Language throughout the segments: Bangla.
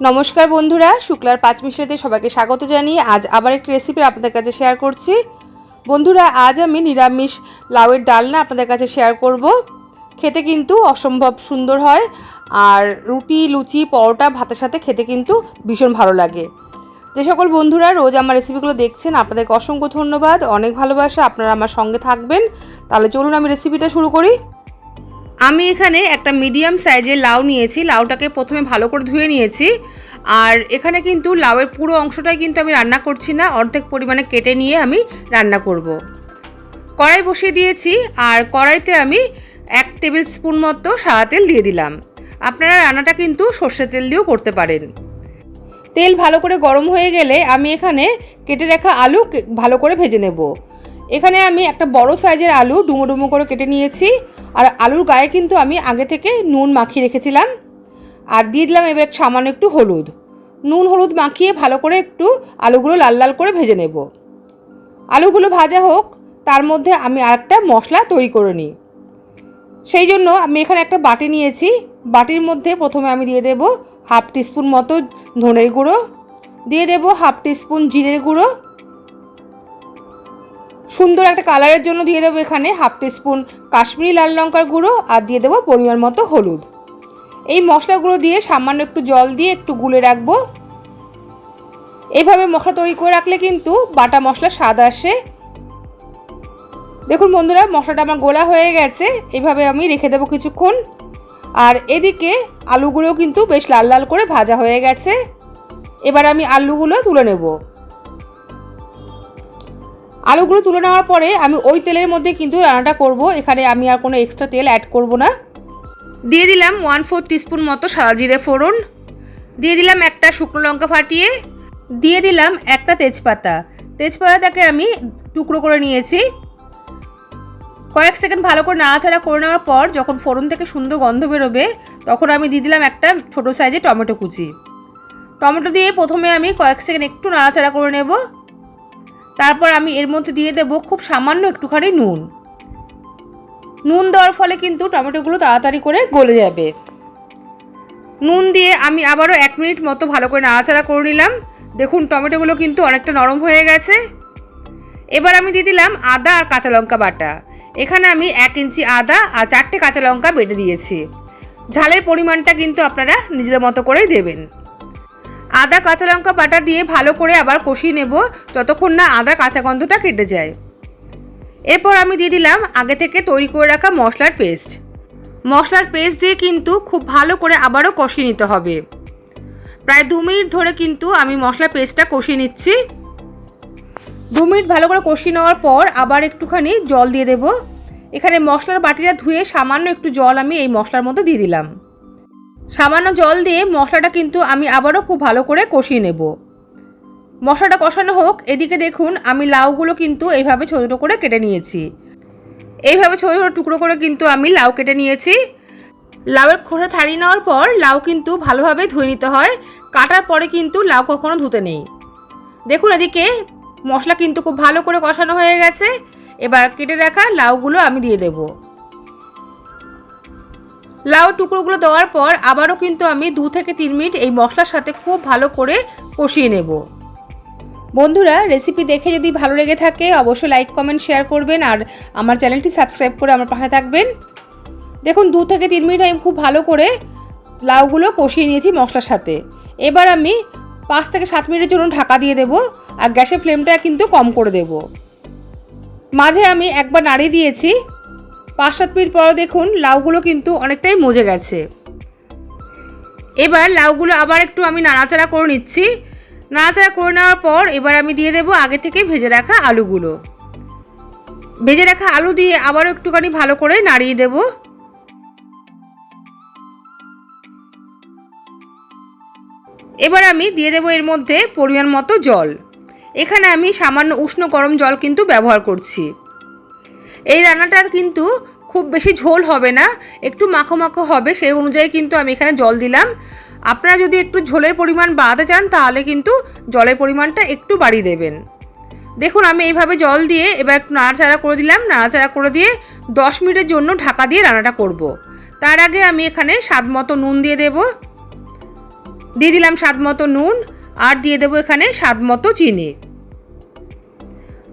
নমস্কার বন্ধুরা, শুক্লার পাঁচ মিশাতে সবাইকে স্বাগত জানিয়ে আজ আবার একটি রেসিপি আপনাদের কাছে শেয়ার করছি। বন্ধুরা, আজ আমি নিরামিষ লাউয়ের ডালনা আপনাদের কাছে শেয়ার করব। খেতে কিন্তু অসম্ভব সুন্দর হয় আর রুটি, লুচি, পরোটা, ভাতের সাথে খেতে কিন্তু ভীষণ ভালো লাগে। যে সকল বন্ধুরা রোজ আমার রেসিপিগুলো দেখছেন, আপনাদেরকে অসংখ্য ধন্যবাদ, অনেক ভালোবাসা, আপনারা আমার সঙ্গে থাকবেন। তাহলে চলুন আমি রেসিপিটা শুরু করি। আমি এখানে একটা মিডিয়াম সাইজের লাউ নিয়েছি। লাউটাকে প্রথমে ভালো করে ধুয়ে নিয়েছি। আর এখানে কিন্তু লাউয়ের পুরো অংশটাই কিন্তু আমি রান্না করছি না। অর্ধেক পরিমাণে কেটে নিয়ে আমি রান্না করব। কড়াই বসিয়ে দিয়েছি আর কড়াইতে আমি এক টেবিল স্পুন মতো সাদা তেল দিয়ে দিলাম। আপনারা রান্নাটা কিন্তু সর্ষে তেল দিয়েও করতে পারেন। তেল ভালো করে গরম হয়ে গেলে আমি এখানে কেটে রাখা আলু ভালো করে ভেজে নেব। এখানে আমি একটা বড় সাইজের আলু ডুমো ডুমো করে কেটে নিয়েছি। আর আলুর গায়ে কিন্তু আমি আগে থেকে নুন মাখিয়ে রেখেছিলাম। আর দিয়ে দিলাম এবার সামান্য একটু হলুদ। নুন হলুদ মাখিয়ে ভালো করে একটু আলুগুলো লাল লাল করে ভেজে নেব। আলুগুলো ভাজা হোক, তার মধ্যে আমি আরেকটা মশলা তৈরি করে নিই। সেই জন্য আমি এখানে একটা বাটি নিয়েছি। বাটির মধ্যে প্রথমে আমি দিয়ে দেব হাফ টিস্পুন মতো ধনের গুঁড়ো। দিয়ে দেব হাফ টিস্পুন জিরের গুঁড়ো। সুন্দর একটা কালারের জন্য দিয়ে দেবো এখানে হাফ টিস্পুন কাশ্মীরি লাল লঙ্কার গুঁড়ো আর দিয়ে দেবো পরিমাণ মতো হলুদ। এই মশলাগুলো দিয়ে সামান্য একটু জল দিয়ে একটু গুলে রাখব। এইভাবে মশলা তৈরি করে রাখলে কিন্তু বাটা মশলা স্বাদ আসে। দেখুন বন্ধুরা, মশলাটা আমার গোলা হয়ে গেছে, এভাবে আমি রেখে দেবো কিছুক্ষণ। আর এদিকে আলুগুলো কিন্তু বেশ লাল লাল করে ভাজা হয়ে গেছে। এবার আমি আলুগুলো তুলে নেব। আলুগুলো তুলে নেওয়ার পরে আমি ওই তেলের মধ্যে কিন্তু রান্নাটা করব। এখানে আমি আর কোনো এক্সট্রা তেল অ্যাড করব না। দিয়ে দিলাম ওয়ান ফোর টিস্পুন মতো সাদা জিরে ফোড়ন। দিয়ে দিলাম একটা শুকনো লঙ্কা ফাটিয়ে। দিয়ে দিলাম একটা তেজপাতা। তেজপাতাটাকে আমি টুকরো করে নিয়েছি। কয়েক সেকেন্ড ভালো করে নাড়াচাড়া করে নেওয়ার পর যখন ফোড়ন থেকে সুন্দর গন্ধ বেরোবে, তখন আমি দিয়ে দিলাম একটা ছোটো সাইজে টমেটো কুচি। টমেটো দিয়ে প্রথমে আমি কয়েক সেকেন্ড একটু নাড়াচাড়া করে নেব। তারপর আমি এর মধ্যে দিয়ে দেব খুব সামান্য একটুখানি নুন। নুন দেওয়ার ফলে কিন্তু টমেটোগুলো তাড়াতাড়ি করে গলে যাবে। নুন দিয়ে আমি আবারও এক মিনিট মতো ভালো করে নাড়াচাড়া করে নিলাম। দেখুন, টমেটোগুলো কিন্তু অনেকটা নরম হয়ে গেছে। এবার আমি দিয়ে দিলাম আদা আর কাঁচা লঙ্কা বাটা। এখানে আমি এক ইঞ্চি আদা আর চারটে কাঁচা লঙ্কা বেটে দিয়েছি। ঝালের পরিমাণটা কিন্তু আপনারা নিজেদের মতো করেই দেবেন। আদা, কাঁচা লঙ্কা বাটা দিয়ে ভালো করে আবার কষিয়ে নেব যতক্ষণ না আদা, কাঁচা গন্ধটা কেটে যায়। এরপর আমি দিয়ে দিলাম আগে থেকে তৈরি করে রাখা মশলার পেস্ট। মশলার পেস্ট দিয়ে কিন্তু খুব ভালো করে আবারও কষিয়ে নিতে হবে। প্রায় দু মিনিট ধরে কিন্তু আমি মশলা পেস্টটা কষিয়ে নিচ্ছি। দু মিনিট ভালো করে কষিয়ে নেওয়ার পর আবার একটুখানি জল দিয়ে দেব। এখানে মশলার বাটিটা ধুয়ে সামান্য একটু জল আমি এই মশলার মধ্যে দিয়ে দিলাম। সামান্য জল দিয়ে মশলাটা কিন্তু আমি আবারও খুব ভালো করে কষিয়ে নেব। মশলাটা কষানো হোক, এদিকে দেখুন আমি লাউগুলো কিন্তু এইভাবে ছোটো ছোটো করে কেটে নিয়েছি। এইভাবে ছোটো ছোটো টুকরো করে কিন্তু আমি লাউ কেটে নিয়েছি। লাউয়ের খোসা ছাড়িয়ে নেওয়ার পর লাউ কিন্তু ভালোভাবে ধুয়ে নিতে হয়। কাটার পরে কিন্তু লাউ কখনো ধুতে নেই। দেখুন এদিকে মশলা কিন্তু খুব ভালো করে কষানো হয়ে গেছে। এবার কেটে রাখা লাউগুলো আমি দিয়ে দেবো। লাউ টুকরোগুলো দেওয়ার পর আবারও কিন্তু আমি দু থেকে তিন মিনিট এই মশলার সাথে খুব ভালো করে কষিয়ে নেব। বন্ধুরা রেসিপি দেখে যদি ভালো লেগে থাকে, অবশ্যই লাইক কমেন্ট শেয়ার করবেন আর আমার চ্যানেলটি সাবস্ক্রাইব করে আমার পাশে থাকবেন। দেখুন, দু থেকে তিন মিনিট আমি খুব ভালো করে লাউগুলো কষিয়ে নিয়েছি মশলার সাথে। এবার আমি পাঁচ থেকে সাত মিনিটের জন্য ঢাকা দিয়ে দেব আর গ্যাসের ফ্লেমটা কিন্তু কম করে দেব। মাঝে আমি একবার নাড়িয়ে দিয়েছি। পাঁচ সাত মিনিট পর দেখুন, লাউগুলো কিন্তু অনেকটাই মজে গেছে। এবার লাউগুলো আবার একটু আমি নাড়াচাড়া করে নিচ্ছি। নাড়াচাড়া করে নেওয়ার পর এবার আমি দিয়ে দেবো আগে থেকে ভেজে রাখা আলুগুলো। ভেজে রাখা আলু দিয়ে আবারও একটুখানি ভালো করে নাড়িয়ে দেব। এবার আমি দিয়ে দেবো এর মধ্যে পরিমাণ মতো জল। এখানে আমি সামান্য উষ্ণ গরম জল কিন্তু ব্যবহার করছি। এই রান্নাটার কিন্তু খুব বেশি ঝোল হবে না, একটু মাখো মাখো হবে, সেই অনুযায়ী কিন্তু আমি এখানে জল দিলাম। আপনারা যদি একটু ঝোলের পরিমাণ বাড়াতে চান, তাহলে কিন্তু জলের পরিমাণটা একটু বাড়িয়ে দেবেন। দেখুন, আমি এইভাবে জল দিয়ে এবার একটু নাড়াচাড়া করে দিলাম। নাড়াচাড়া করে দিয়ে দশ মিনিটের জন্য ঢাকা দিয়ে রান্নাটা করব। তার আগে আমি এখানে স্বাদ মতো নুন দিয়ে দেব। দিয়ে দিলাম স্বাদ মতো নুন, আর দিয়ে দেবো এখানে স্বাদ মতো চিনি।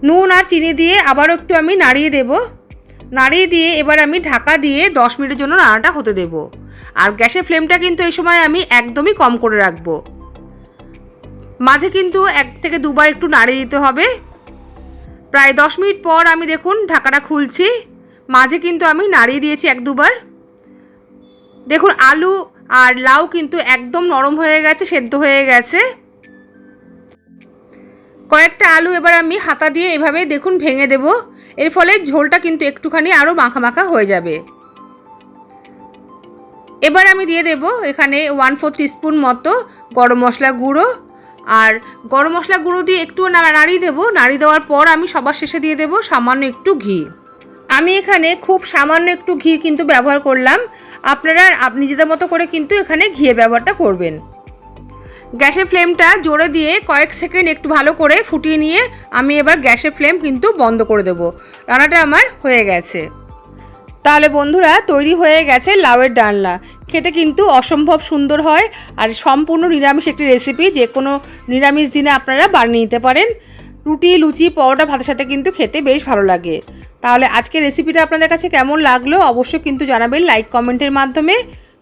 নুন আর চিনি দিয়ে আবারও একটু আমি নাড়িয়ে দেব। নাড়িয়ে দিয়ে এবার আমি ঢাকা দিয়ে দশ মিনিটের জন্য রান্নাটা হতে দেব। আর গ্যাসের ফ্লেমটা কিন্তু এই সময় আমি একদমই কম করে রাখব। মাঝে কিন্তু এক থেকে দুবার একটু নাড়িয়ে দিতে হবে। প্রায় দশ মিনিট পর আমি দেখুন ঢাকাটা খুলছি। মাঝে কিন্তু আমি নাড়িয়ে দিয়েছি এক দুবার। দেখুন আলু আর লাউ কিন্তু একদম নরম হয়ে গেছে, সেদ্ধ হয়ে গেছে। কয়েকটা আলু এবার আমি হাতা দিয়ে এভাবে দেখুন ভেঙে দেব। এর ফলে ঝোলটা কিন্তু একটুখানি আরও মাখা মাখা হয়ে যাবে। এবার আমি দিয়ে দেব এখানে ওয়ান ফোর স্পুন মতো গরম মশলা গুঁড়ো। আর গরম মশলা গুঁড়ো দিয়ে একটু নাড়িয়ে দেবো। নাড়িয়ে দেওয়ার পর আমি সবার শেষে দিয়ে দেবো সামান্য একটু ঘি। আমি এখানে খুব সামান্য একটু ঘি কিন্তু ব্যবহার করলাম। আপনারা আপ- নিজেদের মতো করে কিন্তু এখানে ঘিয়ের ব্যবহারটা করবেন। গ্যাসের ফ্লেমটা জোরে দিয়ে কয়েক সেকেন্ড একটু ভালো করে ফুটিয়ে নিয়ে আমি এবার গ্যাসের ফ্লেম কিন্তু বন্ধ করে দেবো। রান্নাটা আমার হয়ে গেছে। তাহলে বন্ধুরা, তৈরি হয়ে গেছে লাউয়ের ডালনা। খেতে কিন্তু অসম্ভব সুন্দর হয় আর সম্পূর্ণ নিরামিষ একটি রেসিপি যে কোনো নিরামিষ দিনে আপনারা বানিয়ে নিতে পারেন। রুটি, লুচি, পরোটা, ভাতের সাথে কিন্তু খেতে বেশ ভালো লাগে। তাহলে আজকের রেসিপিটা আপনাদের কাছে কেমন লাগল? অবশ্যই কিন্তু জানাবেন লাইক কমেন্টের মাধ্যমে।